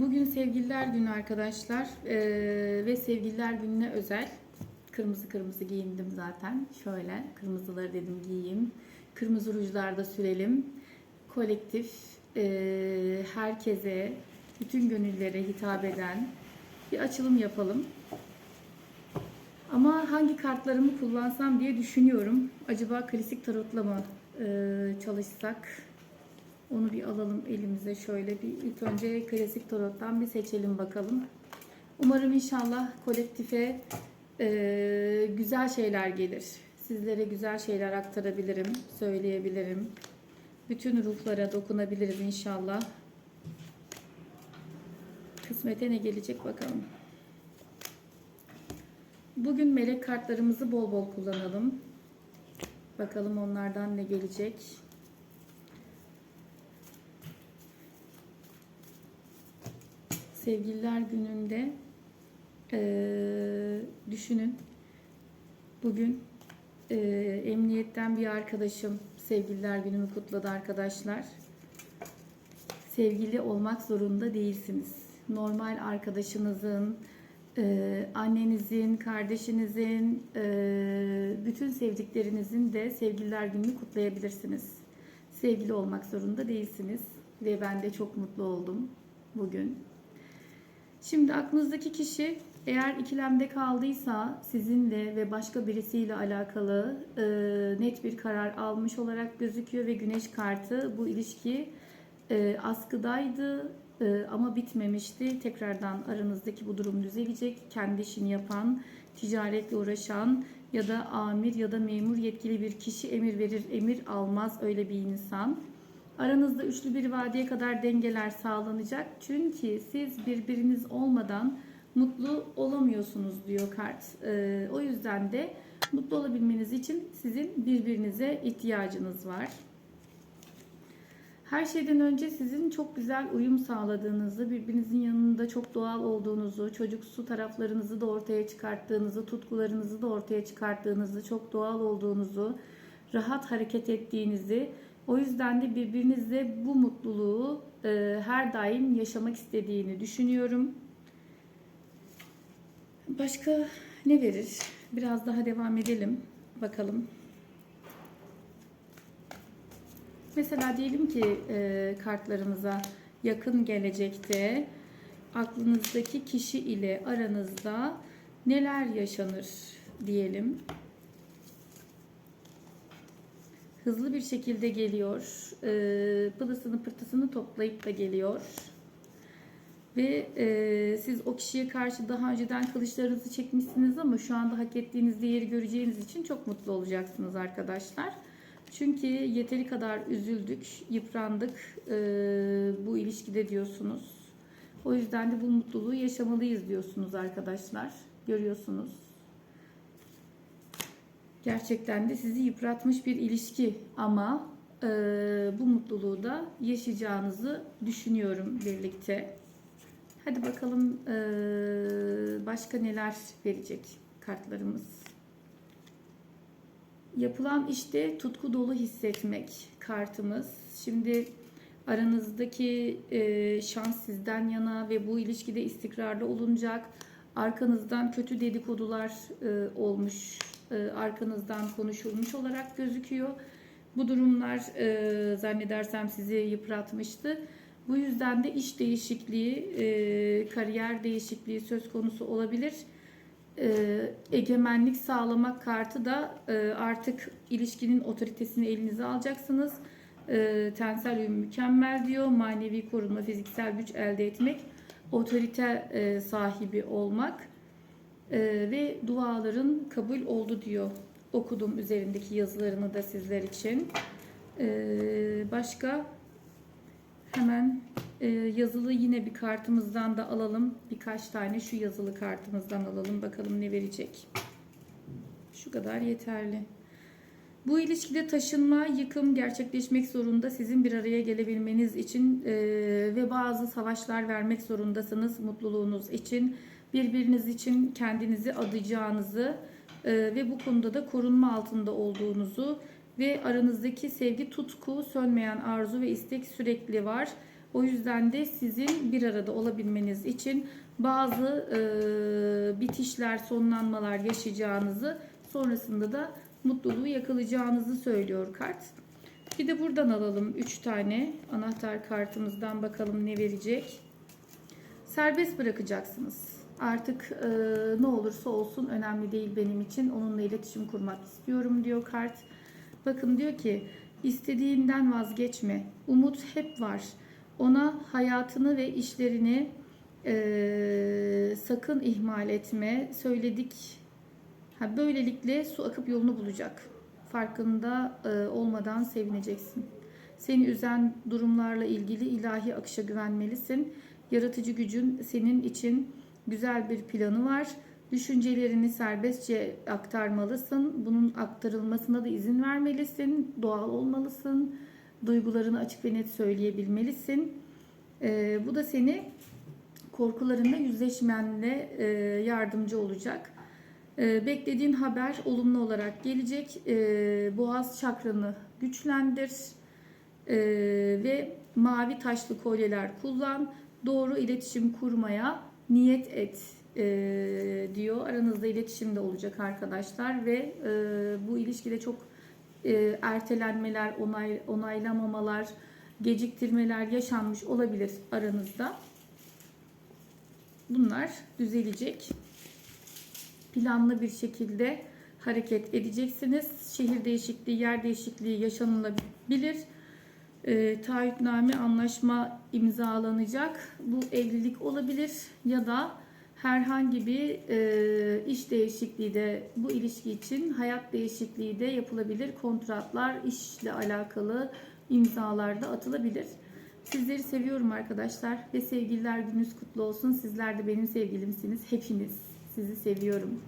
Bugün Sevgililer Günü arkadaşlar Ee, ve Sevgililer Günü'ne özel kırmızı kırmızı giyindim zaten. Şöyle kırmızıları dedim giyeyim. Kırmızı rujlar da sürelim. Kolektif ee, herkese, bütün gönüllere hitap eden bir açılım yapalım. Ama hangi kartlarımı kullansam diye düşünüyorum. Acaba klasik tarotla mı ee, çalışsak? Onu bir alalım elimize şöyle bir ilk önce klasik tarottan bir seçelim bakalım. Umarım inşallah kolektife e, güzel şeyler gelir. Sizlere güzel şeyler aktarabilirim, söyleyebilirim. Bütün ruhlara dokunabiliriz inşallah. Kısmete ne gelecek bakalım. Bugün melek kartlarımızı bol bol kullanalım. Bakalım onlardan ne gelecek. Sevgililer gününde eee, düşünün. Bugün eee, emniyetten bir arkadaşım sevgililer gününü kutladı arkadaşlar. Sevgili olmak zorunda değilsiniz. Normal arkadaşınızın, eee, annenizin, kardeşinizin, eee, bütün sevdiklerinizin de sevgililer gününü kutlayabilirsiniz. Sevgili olmak zorunda değilsiniz ve ben de çok mutlu oldum bugün. Şimdi aklınızdaki kişi eğer ikilemde kaldıysa sizinle ve başka birisiyle alakalı e, net bir karar almış olarak gözüküyor ve güneş kartı bu ilişki e, askıdaydı e, ama bitmemişti. Tekrardan aranızdaki bu durum düzelecek. Kendi işini yapan, ticaretle uğraşan ya da amir ya da memur yetkili bir kişi emir verir, emir almaz öyle bir insan. Aranızda üçlü bir vadeye kadar dengeler sağlanacak. Çünkü siz birbiriniz olmadan mutlu olamıyorsunuz diyor kart. Ee, o yüzden de mutlu olabilmeniz için sizin birbirinize ihtiyacınız var. Her şeyden önce sizin çok güzel uyum sağladığınızı, birbirinizin yanında çok doğal olduğunuzu, çocuksu taraflarınızı da ortaya çıkarttığınızı, tutkularınızı da ortaya çıkarttığınızı, çok doğal olduğunuzu, rahat hareket ettiğinizi, o yüzden de birbirinizle bu mutluluğu e, her daim yaşamak istediğini düşünüyorum. Başka ne verir? Biraz daha devam edelim. Bakalım. Mesela diyelim ki e, kartlarımıza yakın gelecekte aklınızdaki kişi ile aranızda neler yaşanır diyelim. Hızlı bir şekilde geliyor. E, pılısını pırtısını toplayıp da geliyor. Ve e, siz o kişiye karşı daha önceden kılıçlarınızı çekmişsiniz ama şu anda hak ettiğiniz değeri göreceğiniz için çok mutlu olacaksınız arkadaşlar. Çünkü yeteri kadar üzüldük, yıprandık e, bu ilişkide diyorsunuz. O yüzden de bu mutluluğu yaşamalıyız diyorsunuz arkadaşlar. Görüyorsunuz. Gerçekten de sizi yıpratmış bir ilişki ama e, bu mutluluğu da yaşayacağınızı düşünüyorum birlikte. Hadi bakalım e, başka neler verecek kartlarımız. Yapılan işte tutku dolu hissetmek kartımız. Şimdi aranızdaki e, şans sizden yana ve bu ilişkide istikrarlı olunacak. Arkanızdan kötü dedikodular e, olmuş, arkanızdan konuşulmuş olarak gözüküyor. Bu durumlar e, zannedersem sizi yıpratmıştı. Bu yüzden de iş değişikliği, e, kariyer değişikliği söz konusu olabilir. E, egemenlik sağlamak kartı da e, artık ilişkinin otoritesini elinize alacaksınız. E, tensel uyum mükemmel diyor. Manevi korunma, fiziksel güç elde etmek, otorite e, sahibi olmak e, ve duaların kabul oldu diyor. Okudum üzerindeki yazılarını da sizler için. E, başka Hemen e, yazılı yine bir kartımızdan da alalım. Birkaç tane şu yazılı kartımızdan alalım. Bakalım ne verecek. Şu kadar yeterli. Bu ilişkide taşınma, yıkım gerçekleşmek zorunda sizin bir araya gelebilmeniz için e, ve bazı savaşlar vermek zorundasınız mutluluğunuz için. Birbiriniz için kendinizi adayacağınızı e, ve bu konuda da korunma altında olduğunuzu ve aranızdaki sevgi, tutku, sönmeyen arzu ve istek sürekli var. O yüzden de sizin bir arada olabilmeniz için bazı e, bitişler, sonlanmalar yaşayacağınızı, sonrasında da mutluluğu yakalayacağınızı söylüyor kart. Bir de buradan alalım 3 tane anahtar kartımızdan bakalım ne verecek. Serbest bırakacaksınız. Artık e, ne olursa olsun önemli değil benim için. Onunla iletişim kurmak istiyorum diyor kart. Bakın diyor ki istediğinden vazgeçme. Umut hep var. Ona hayatını ve işlerini e, sakın ihmal etme. Söyledik. Ha, böylelikle su akıp yolunu bulacak. Farkında e, olmadan sevineceksin. Seni üzen durumlarla ilgili ilahi akışa güvenmelisin. Yaratıcı gücün senin için güzel bir planı var. Düşüncelerini serbestçe aktarmalısın. Bunun aktarılmasına da izin vermelisin. Doğal olmalısın. Duygularını açık ve net söyleyebilmelisin. Ee, bu da seni korkularınla yüzleşmenle e, yardımcı olacak. Ee, beklediğin haber olumlu olarak gelecek. Ee, boğaz çakranı güçlendir. Ee, ve mavi taşlı kolyeler kullan. Doğru iletişim kurmaya niyet et e, diyor. Aranızda iletişim de olacak arkadaşlar ve e, bu ilişkide çok e, ertelenmeler, onay, onaylamamalar, geciktirmeler yaşanmış olabilir aranızda. Bunlar düzelecek. Planlı bir şekilde hareket edeceksiniz. Şehir değişikliği, yer değişikliği yaşanılabilir. E, taahhütname, anlaşma imzalanacak. Bu evlilik olabilir ya da herhangi bir e, iş değişikliği de bu ilişki için hayat değişikliği de yapılabilir. Kontratlar, işle alakalı imzalar da atılabilir. Sizleri seviyorum arkadaşlar ve sevgililer gününüz kutlu olsun. Sizler de benim sevgilimsiniz. Hepiniz sizi seviyorum.